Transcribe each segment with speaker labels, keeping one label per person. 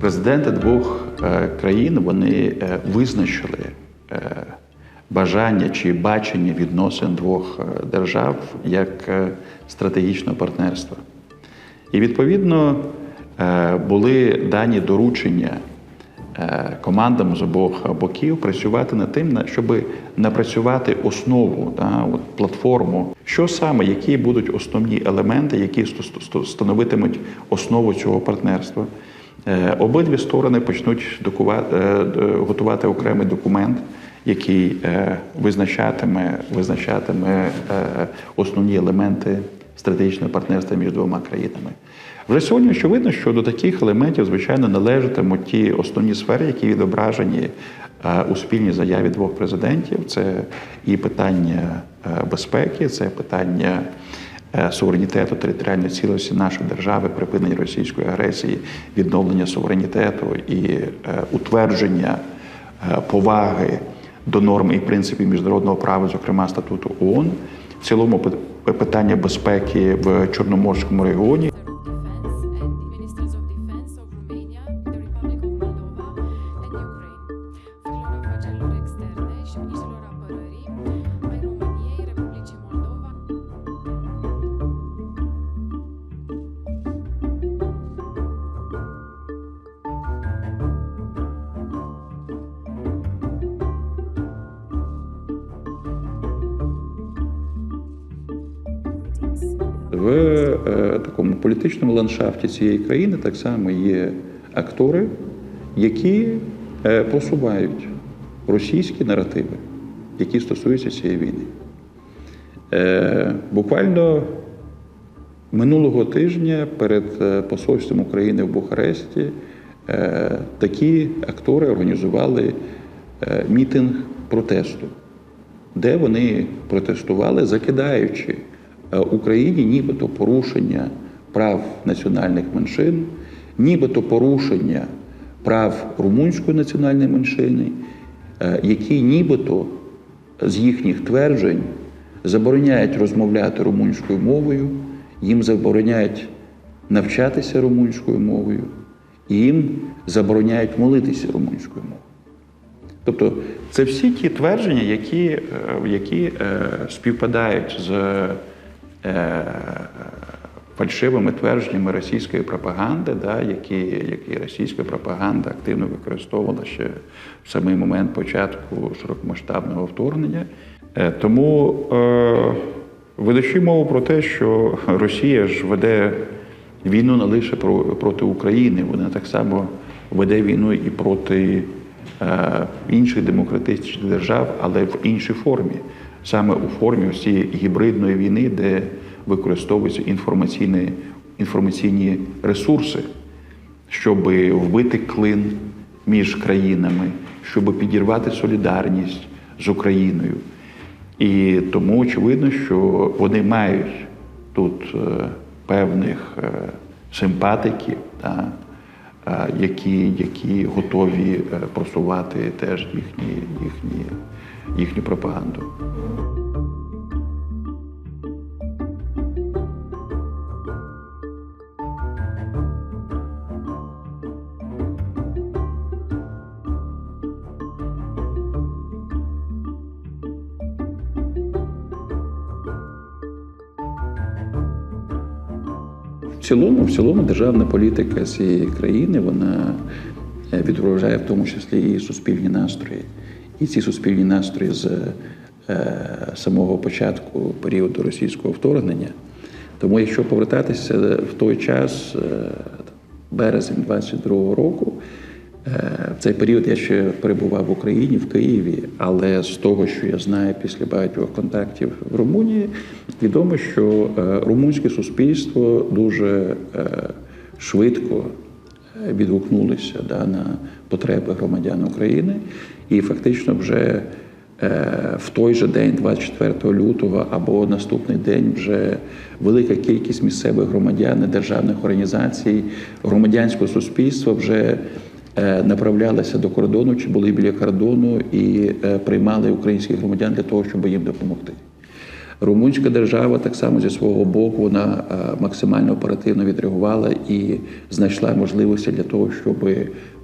Speaker 1: Президенти двох е, країн вони е, визначили е, бажання чи бачення відносин двох держав як стратегічного партнерства. І відповідно були дані доручення командам з обох боків працювати над тим, щоб напрацювати основу, платформу, що саме, які будуть основні елементи, які становитимуть основу цього партнерства. Е, Обидві сторони почнуть е, готувати окремий документ, який е, визначатиме, визначатиме основні елементи стратегічного партнерства між двома країнами. Вже сьогодні очевидно, що до таких елементів, звичайно, належатимуть ті основні сфери, які відображені у спільній заяві двох президентів. Це і питання безпеки, це питання суверенітету територіальної цілості нашої держави, припинення російської агресії, відновлення суверенітету і е, утвердження е, поваги до норм і принципів міжнародного права, зокрема статуту ООН. В цілому питання безпеки в Чорноморському регіоні. В е, такому політичному ландшафті цієї країни так само є актори, які е, просувають російські наративи, які стосуються цієї війни. Е, буквально минулого тижня перед е, посольством України в Бухаресті е, такі актори організували е, мітинг протесту де вони протестували, закидаючи Україні нібито порушення прав національних меншин, нібито порушення прав румунської національної меншини, е, які нібито з їхніх тверджень забороняють розмовляти румунською мовою, їм забороняють навчатися румунською мовою, і їм забороняють молитися румунською мовою. Тобто це всі ті твердження, які, е, які е, співпадають з е, фальшивими твердженнями російської пропаганди, да, які, які російська пропаганда активно використовувала ще в самий момент початку широкомасштабного вторгнення. Е, Тому, е, ведучи мову про те, що Росія ж веде війну не лише про- проти України, вона так само веде війну і проти е, інших демократичних держав, але в іншій формі, саме у формі цієї гібридної війни, де використовуються інформаційні, інформаційні ресурси, щоб вбити клин між країнами, щоб підірвати солідарність з Україною. І тому очевидно, що вони мають тут е, певних е, симпатиків, та, е, які, які готові просувати теж їхні, їхні, їхню пропаганду. В цілому, в цілому, державна політика цієї країни вона е, відображає в тому числі і суспільні настрої. І ці суспільні настрої з е, самого початку періоду російського вторгнення. Тому, якщо повертатися в той час, е, березень 22-го року, е, в цей період я ще перебував в Україні, в Києві, але з того, що я знаю після багатьох контактів в Румунії, відомо, що румунське суспільство дуже швидко відгукнулися да, на потреби громадян України, і фактично вже е, в той же день, 24 лютого, або наступний день, вже велика кількість місцевих громадян, державних організацій, громадянського суспільства вже е, направлялися до кордону чи були біля кордону і е, приймали українських громадян для того, щоб їм допомогти. Румунська держава так само зі свого боку вона максимально оперативно відреагувала і знайшла можливості для того, щоб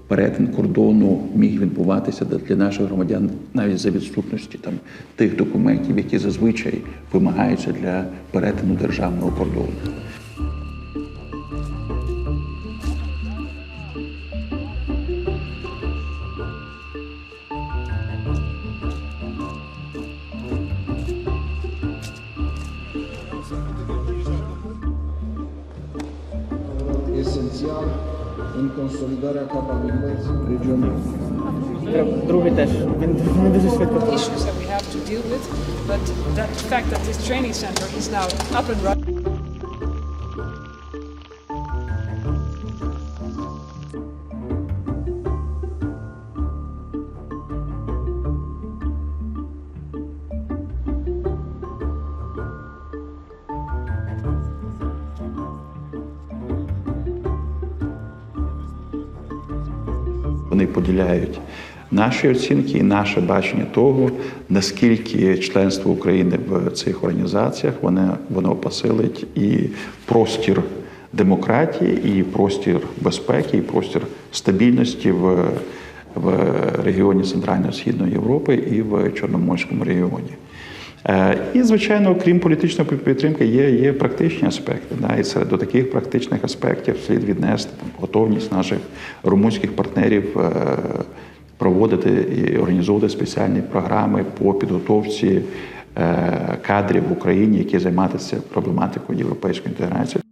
Speaker 1: перетин кордону міг відбуватися для- наших громадян навіть за відсутності там тих документів, які зазвичай вимагаються для перетину державного кордону.
Speaker 2: esențial în consolidarea capabilității regionale.
Speaker 3: Drugi też, więc nie duży świetny.
Speaker 4: Issues that we have to deal with, but that fact that this training center is now up and running.
Speaker 1: Вони поділяють наші оцінки і наше бачення того, наскільки членство України в цих організаціях воно, воно посилить і простір демократії, і простір безпеки, і простір стабільності в, в регіоні Центрально-Східної Європи і в Чорноморському регіоні. Е, І, звичайно, крім політичної підтримки, є, є практичні аспекти. Да, і серед до таких практичних аспектів слід віднести там, готовність наших румунських партнерів е, проводити і організовувати спеціальні програми по підготовці е, кадрів в Україні, які займатися проблематикою європейської інтеграції.